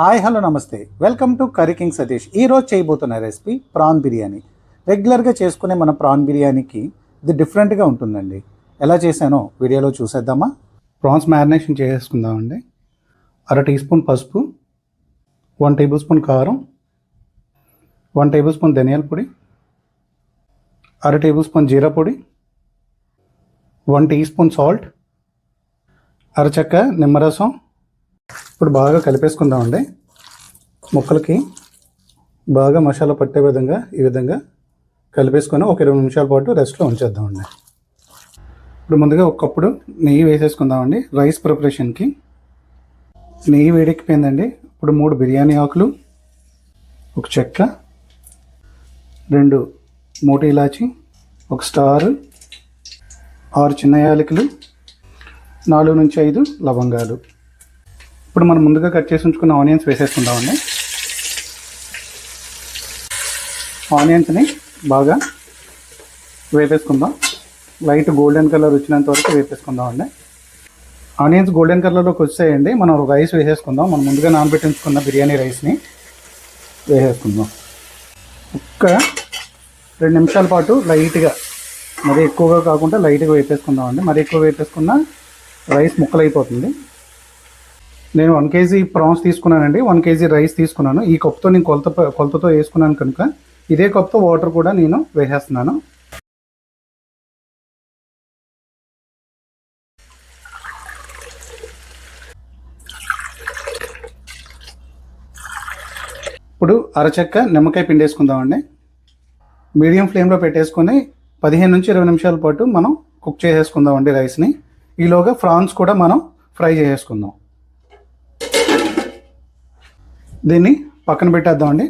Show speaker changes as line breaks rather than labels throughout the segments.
Hi hello నమస్తే. Welcome to curry king Satish. ఈరోజు చేయబోతున్న రెసిపీ ప్రాన్ బిర్యానీ. రెగ్యులర్గా చేసుకునే మన ప్రాన్ బిర్యానీకి ఇది డిఫరెంట్గా ఉంటుందండి. ఎలా చేశానో వీడియోలో చూసేద్దామా? ప్రాన్స్ మ్యారినేషన్ చేసేసుకుందామండి అర టీ స్పూన్ పసుపు వన్ టేబుల్ స్పూన్ కారం వన్ టేబుల్ స్పూన్ ధనియాల పొడి అర టేబుల్ స్పూన్ జీరా పొడి వన్ టీ స్పూన్ సాల్ట్ అరచక్క నిమ్మరసం ఇప్పుడు బాగా కలిపేసుకుందామండి. ముక్కలకి బాగా మసాలా పట్టే విధంగా ఈ విధంగా కలిపేసుకొని ఒక ఇరవై నిమిషాల పాటు రెస్ట్లో ఉంచేద్దామండి. ఇప్పుడు ముందుగా ఒకప్పుడు నెయ్యి వేసేసుకుందామండి. రైస్ ప్రిపరేషన్కి నెయ్యి వేడెక్కిపోయిందండి. ఇప్పుడు మూడు బిర్యానీ ఆకులు ఒక చెక్క రెండు మోటీ ఇలాచి ఒక స్టారు ఆరు చిన్న యాలకులు నాలుగు నుంచి ఐదు లవంగాలు. ఇప్పుడు మనం ముందుగా కట్ చేసి ఉంచుకున్న ఆనియన్స్ వేసేసుకుందామండి. ఆనియన్స్ని బాగా వేపేసుకుందాం. లైట్ గోల్డెన్ కలర్ వచ్చినంత వరకు వేపేసుకుందామండి. ఆనియన్స్ గోల్డెన్ కలర్లోకి వచ్చాయండి. మనం రైస్ వేసేసుకుందాం. మనం ముందుగా నానబెట్టించుకున్న బిర్యానీ రైస్ని వేసేసుకుందాం. ఒక్క రెండు నిమిషాల పాటు లైట్గా మరి ఎక్కువగా కాకుండా లైట్గా వేపేసుకుందామండి. మరి ఎక్కువ వేపేసుకున్న రైస్ ముక్కలైపోతుంది. నేను వన్ కేజీ ప్రాన్స్ తీసుకున్నానండి వన్ కేజీ రైస్ తీసుకున్నాను. ఈ కప్తో నేను కొలత కొలతతో వేసుకున్నాను కనుక ఇదే కప్తో వాటర్ కూడా నేను వేసేస్తున్నాను. ఇప్పుడు అరచెక్క నిమ్మకాయ పిండేసుకుందామండి. మీడియం ఫ్లేమ్లో పెట్టేసుకొని పదిహేను నుంచి ఇరవై నిమిషాల పాటు మనం కుక్ చేసేసుకుందామండి రైస్ని ఈలోగా ఫ్రాన్స్ కూడా మనం ఫ్రై చేసేసుకుందాం. దీన్ని పక్కన పెట్టేద్దామండి.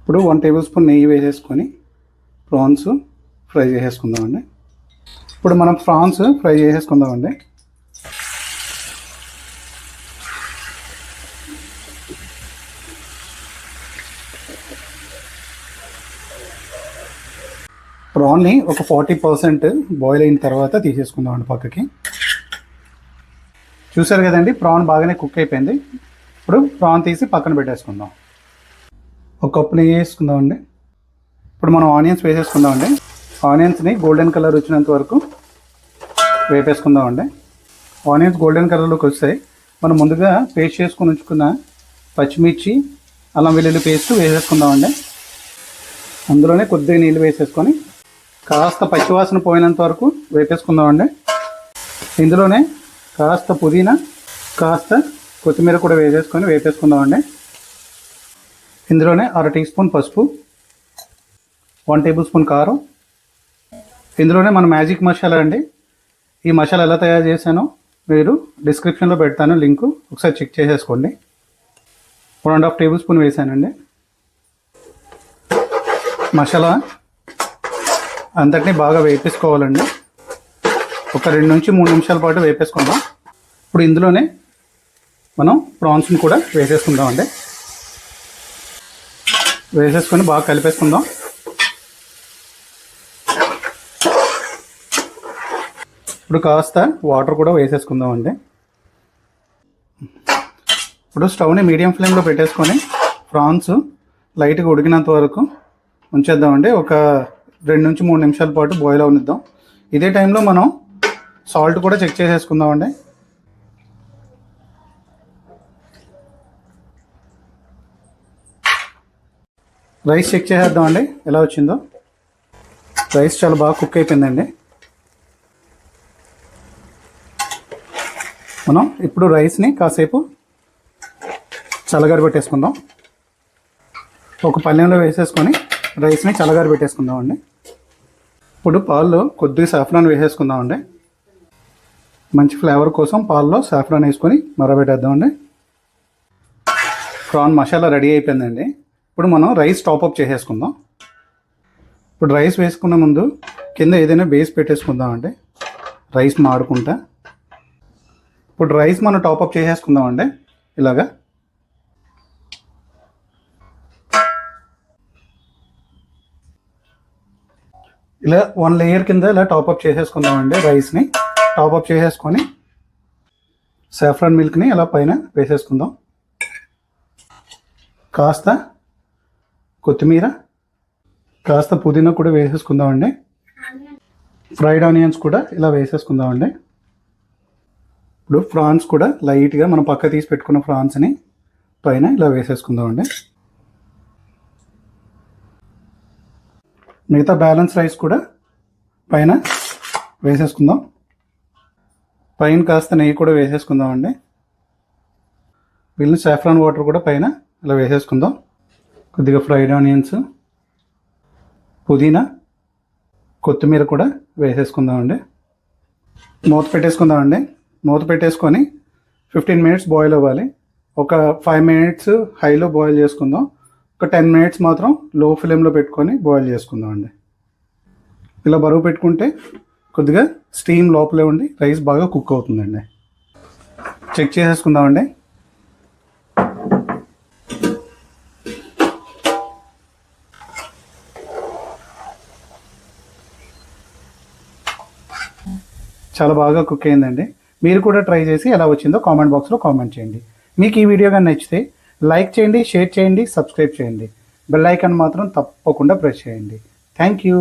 ఇప్పుడు వన్ టేబుల్ స్పూన్ నెయ్యి వేసేసుకొని ప్రాన్స్ ఫ్రై చేసేసుకుందామండి. ఇప్పుడు మనం ఫ్రాన్స్ ఫ్రై చేసేసుకుందామండి. ప్రాన్ని ఒక ఫార్టీ పర్సెంట్ బాయిల్ అయిన తర్వాత తీసేసుకుందామండి పక్కకి. చూసారు కదండి ప్రాన్ బాగానే కుక్ అయిపోయింది. ఇప్పుడు ప్రాన్ తీసి పక్కన పెట్టేసుకుందాం. ఒక కప్పు నెయ్యి వేసుకుందామండి. ఇప్పుడు మనం ఆనియన్స్ వేసేసుకుందామండి. ఆనియన్స్ని గోల్డెన్ కలర్ వచ్చినంత వరకు వేపేసుకుందామండి. ఆనియన్స్ గోల్డెన్ కలర్లోకి వస్తాయి. మనం ముందుగా పేస్ట్ చేసుకుని ఉంచుకున్న పచ్చిమిర్చి అల్లం వెల్లుల్లి పేస్ట్ వేసేసుకుందామండి. అందులోనే కొద్దిగా నీళ్ళు వేసేసుకొని కాస్త పచ్చివాసన పోయినంత వరకు వేపేసుకుందామండి. ఇందులోనే కాస్త పుదీనా కాస్త కొత్తిమీర కూడా వేసేసుకొని వేపేసుకుందామండి. ఇందులోనే అర టీ స్పూన్ పసుపు వన్ టేబుల్ స్పూన్ కారం. ఇందులోనే మన మ్యాజిక్ మసాలా అండి. ఈ మసాలా ఎలా తయారు చేశానో మీరు డిస్క్రిప్షన్లో పెడతాను లింకు. ఒకసారి చెక్ చేసేసుకోండి. One and half tablespoon వేసానండి. మసాలా అంతటిని బాగా వేపేసుకోవాలండి. ఒక రెండు నుంచి మూడు నిమిషాల పాటు వేపేసుకుందాం. ఇప్పుడు ఇందులోనే మనం ప్రాన్స్ని కూడా వేసేసుకుందామండి. వేసేసుకొని బాగా కలిపేసుకుందాం. ఇప్పుడు కాస్త వాటర్ కూడా వేసేసుకుందాం అండి ఇప్పుడు స్టవ్ని మీడియం ఫ్లేమ్లో పెట్టేసుకొని ప్రాన్స్ లైట్గా ఉడికినంత వరకు ఉంచేద్దామండి. ఒక రెండు నుంచి మూడు నిమిషాల పాటు బాయిల్ అవనిద్దాం. ఇదే టైంలో మనం సాల్ట్ కూడా చెక్ చేసేసుకుందామండి. రైస్ చెక్ చేసేద్దామండి. ఎలా వచ్చిందో. రైస్ చాలా బాగా కుక్ అయిపోయిందండి. మనం ఇప్పుడు రైస్ని కాసేపు చల్లగారి పెట్టేసుకుందాం ఒక పల్లెంలో వేసేసుకొని రైస్ని చల్లగారి పెట్టేసుకుందామండి ఇప్పుడు పాల్లో కొద్దిగా సాఫ్రాన్ వేసేసుకుందామండి. మంచి ఫ్లేవర్ కోసం పాల్లో సాఫ్రాన్ వేసుకొని మరబెట్టేద్దామండి. ప్రాన్ మసాలా రెడీ అయిపోయిందండి. ఇప్పుడు మనం రైస్ టాప్అప్ చేసేసుకుందాం. ఇప్పుడు రైస్ వేసుకునే ముందు కింద ఏదైనా బేస్ పెట్టేసుకుందామండి. రైస్ మాడుకుంటా. ఇప్పుడు రైస్ మనం టాప్అప్ చేసేసుకుందామండి. ఇలాగా. ఇలా వన్ లేయర్ కింద ఇలా టాప్అప్ చేసేసుకుందామండి రైస్ని. టాప్ అప్ చేసేసుకొని సాఫ్రాన్ మిల్క్ని ఇలా పైన వేసేసుకుందాం. కాస్త కొత్తిమీర కాస్త పుదీనా కూడా వేసేసుకుందామండి. ఫ్రైడ్ ఆనియన్స్ కూడా ఇలా వేసేసుకుందామండి. ఇప్పుడు ఫ్రాన్స్ కూడా లైట్గా మనం పక్క తీసి పెట్టుకున్న ఫ్రాన్స్ని పైన ఇలా వేసేసుకుందామండి. మిగతా బ్యాలెన్స్ రైస్ కూడా పైన వేసేసుకుందాం. పైన కాస్త నెయ్యి కూడా వేసేసుకుందామండి. వీళ్ళని సాఫ్రాన్ వాటర్ కూడా పైన ఇలా వేసేసుకుందాం. కొద్దిగా ఫ్రైడ్ ఆనియన్స్ పుదీనా కొత్తిమీర కూడా వేసేసుకుందామండి. మూత పెట్టేసుకుందామండి. మూత పెట్టేసుకొని ఫిఫ్టీన్ మినిట్స్ బాయిల్ అవ్వాలి. ఒక ఫైవ్ మినిట్స్ హైలో బాయిల్ చేసుకుందాం. ఒక టెన్ మినిట్స్ మాత్రం లో ఫ్లేమ్లో పెట్టుకొని బాయిల్ చేసుకుందాం అండి ఇలా బరువు పెట్టుకుంటే కొద్దిగా స్టీమ్ లోపలే ఉండి రైస్ బాగా కుక్ అవుతుందండి. చెక్ చేసేసుకుందామండి. చాలా బాగా కుక్ అయిందండి. మీరు కూడా ట్రై చేసి ఎలా వచ్చిందో కామెంట్ బాక్స్లో కామెంట్ చేయండి. మీకు ఈ వీడియో కానీ నచ్చితే లైక్ చేయండి షేర్ చేయండి సబ్స్క్రైబ్ చేయండి. బెల్ ఐకాన్ మాత్రం తప్పకుండా ప్రెస్ చేయండి. Thank you